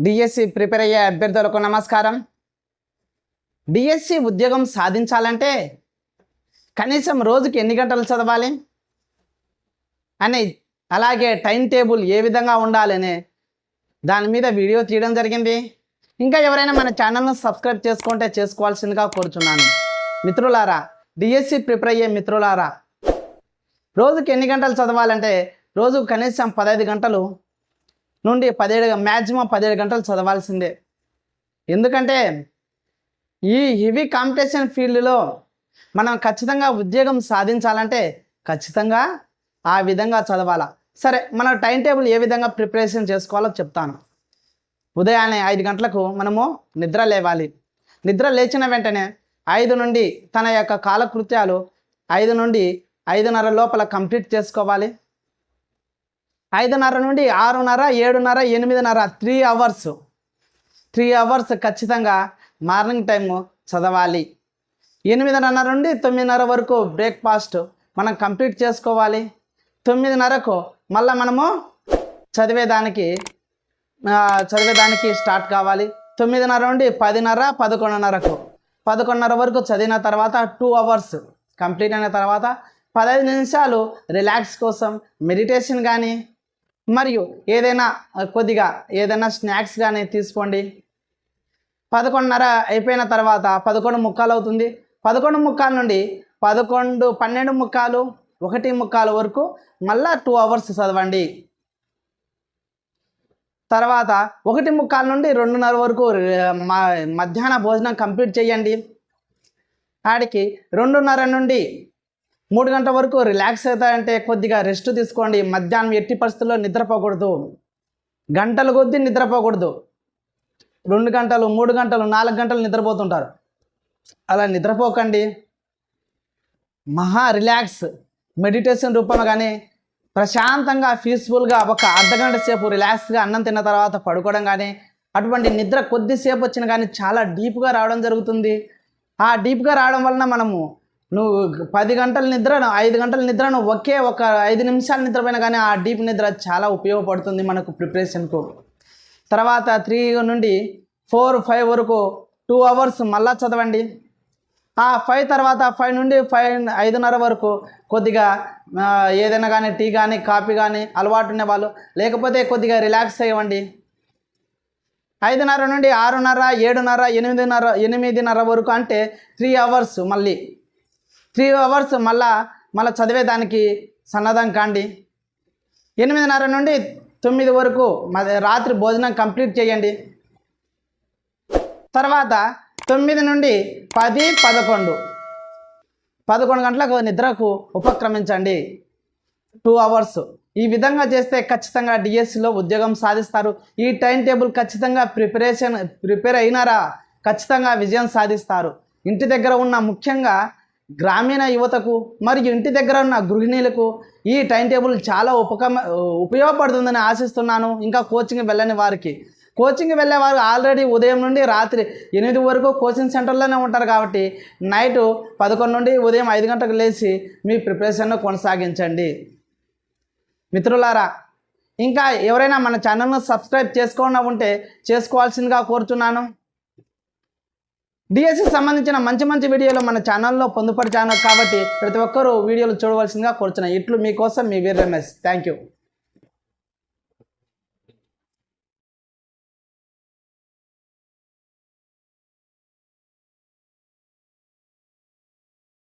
DSC prepare అయ్యే అభ్యర్థులకు నమస్కారం. డిఎస్సి ఉద్యోగం సాధించాలంటే కనీసం రోజుకి ఎన్ని గంటలు చదవాలి? అని అలాగే టైం టేబుల్ ఏ విధంగా ఉండాలని దాని మీద వీడియో తీయడం జరిగింది. ఇంకా ఎవరైనా మన ఛానల్ను సబ్స్క్రైబ్ చేసుకుంటే చేసుకోవాల్సిందిగా కోరుచున్నాను. మిత్రులారా డిఎస్సి ప్రిపేర్ అయ్యే మిత్రులారా రోజుకి ఎన్ని గంటలు చదవాలంటే రోజుకు కనీసం పదహైదు గంటలు నుండి పదిహేడు మ్యాక్సిమం పదిహేడు గంటలు చదవాల్సిందే. ఎందుకంటే ఈ హెవీ కాంపిటీషన్ ఫీల్డ్లో మనం ఖచ్చితంగా ఉద్యోగం సాధించాలంటే ఖచ్చితంగా ఆ విధంగా చదవాలా. సరే మన టైం టేబుల్ ఏ విధంగా ప్రిపరేషన్ చేసుకోవాలో చెప్తాను. ఉదయాన్నే ఐదు గంటలకు మనము నిద్ర లేవాలి. నిద్ర లేచిన వెంటనే ఐదు నుండి తన యొక్క కాలకృత్యాలు ఐదు నుండి ఐదున్నర లోపల కంప్లీట్ చేసుకోవాలి. ఐదున్నర నుండి ఆరున్నర ఏడున్నర ఎనిమిదిన్నర త్రీ అవర్స్ త్రీ అవర్స్ ఖచ్చితంగా మార్నింగ్ టైము చదవాలి. ఎనిమిదిన్నర నుండి తొమ్మిదిన్నర వరకు బ్రేక్ఫాస్ట్ మనం కంప్లీట్ చేసుకోవాలి. తొమ్మిదిన్నరకు మళ్ళీ మనము చదివేదానికి చదివేదానికి స్టార్ట్ కావాలి. తొమ్మిదిన్నర నుండి పదిన్నర పదకొండున్నరకు. పదకొండున్నర వరకు చదివిన తర్వాత టూ అవర్స్ కంప్లీట్ అయిన తర్వాత పదహైదు నిమిషాలు రిలాక్స్ కోసం మెడిటేషన్ కానీ మరియు ఏదైనా కొద్దిగా ఏదైనా స్నాక్స్ కానీ తీసుకోండి. పదకొండున్నర అయిపోయిన తర్వాత పదకొండు ముక్కాలు అవుతుంది. పదకొండు ముక్కాల నుండి పదకొండు పన్నెండు ముక్కాలు ఒకటి ముక్కాలు వరకు మళ్ళా టూ అవర్స్ చదవండి. తర్వాత ఒకటి ముక్కాల నుండి రెండున్నర వరకు మధ్యాహ్న భోజనం కంప్లీట్ చేయండి. ఆడికి రెండున్నర నుండి మూడు గంటల వరకు రిలాక్స్ అవుతాయంటే కొద్దిగా రెస్ట్ తీసుకోండి. మధ్యాహ్నం ఎట్టి పరిస్థితుల్లో నిద్రపోకూడదు. గంటల కొద్దీ నిద్రపోకూడదు. రెండు గంటలు మూడు గంటలు నాలుగు గంటలు నిద్రపోతుంటారు. అలా నిద్రపోకండి. మహా రిలాక్స్ మెడిటేషన్ రూపంలో కానీ ప్రశాంతంగా పీస్ఫుల్గా ఒక అర్ధగంట సేపు రిలాక్స్గా అన్నం తిన్న తర్వాత పడుకోవడం కానీ అటువంటి నిద్ర కొద్దిసేపు వచ్చిన కానీ చాలా డీప్గా రావడం జరుగుతుంది. ఆ డీప్గా రావడం వలన మనము నువ్వు పది గంటల నిద్రను ఐదు గంటల నిద్రను ఒకే ఒక ఐదు నిమిషాల నిద్రపోయినా కానీ ఆ డీప్ నిద్ర చాలా ఉపయోగపడుతుంది మనకు ప్రిపరేషన్కు. తర్వాత త్రీ నుండి ఫోర్ ఫైవ్ వరకు టూ అవర్స్ మళ్ళా చదవండి. ఆ ఫైవ్ తర్వాత ఫైవ్ నుండి ఫైవ్ ఐదున్నర వరకు కొద్దిగా ఏదైనా కానీ టీ కానీ కాఫీ కానీ అలవాటు ఉండేవాళ్ళు లేకపోతే కొద్దిగా రిలాక్స్ అయ్యండి. ఐదున్నర నుండి ఆరున్నర ఏడున్నర ఎనిమిదిన్నర ఎనిమిదిన్నర వరకు అంటే త్రీ అవర్స్ మళ్ళీ. త్రీ అవర్స్ మళ్ళా మళ్ళీ చదివేదానికి సన్నద్ధం కాండి. ఎనిమిదిన్నర నుండి తొమ్మిది వరకు రాత్రి భోజనం కంప్లీట్ చేయండి. తర్వాత తొమ్మిది నుండి పది పదకొండు. పదకొండు గంటలకు నిద్రకు ఉపక్రమించండి. Two hours. ఈ విధంగా చేస్తే ఖచ్చితంగా డిఎస్సిలో ఉద్యోగం సాధిస్తారు. ఈ టైం టేబుల్ ఖచ్చితంగా ప్రిపరేషన్ ప్రిపేర్ అయినారా? ఖచ్చితంగా విజయం సాధిస్తారు. ఇంటి దగ్గర ఉన్న ముఖ్యంగా గ్రామీణ యువతకు మరియు ఇంటి దగ్గర ఉన్న గృహిణీలకు ఈ టైం టేబుల్ చాలా ఉపకమ ఉపయోగపడుతుందని ఆశిస్తున్నాను. ఇంకా కోచింగ్ వెళ్ళని వారికి. కోచింగ్ వెళ్ళే వారు ఆల్రెడీ ఉదయం నుండి రాత్రి ఎనిమిది వరకు కోచింగ్ సెంటర్లోనే ఉంటారు కాబట్టి నైట్ పదకొండు నుండి ఉదయం ఐదు గంటలకు లేచి మీ ప్రిపరేషన్ను కొనసాగించండి. మిత్రులారా ఇంకా ఎవరైనా మన ఛానల్ను సబ్స్క్రైబ్ చేసుకోకుండా ఉంటే చేసుకోవాల్సిందిగా కోరుతున్నాను డిఎస్సికి సంబంధించిన మంచి మంచి వీడియోలు మన ఛానల్లో పొందుపరిచాను కాబట్టి ప్రతి ఒక్కరూ వీడియోలు చూడవలసిందిగా కోరుచున్నాయి ఇట్లు మీకోసం మీ వీర్ రమేష్ థ్యాంక్ యూ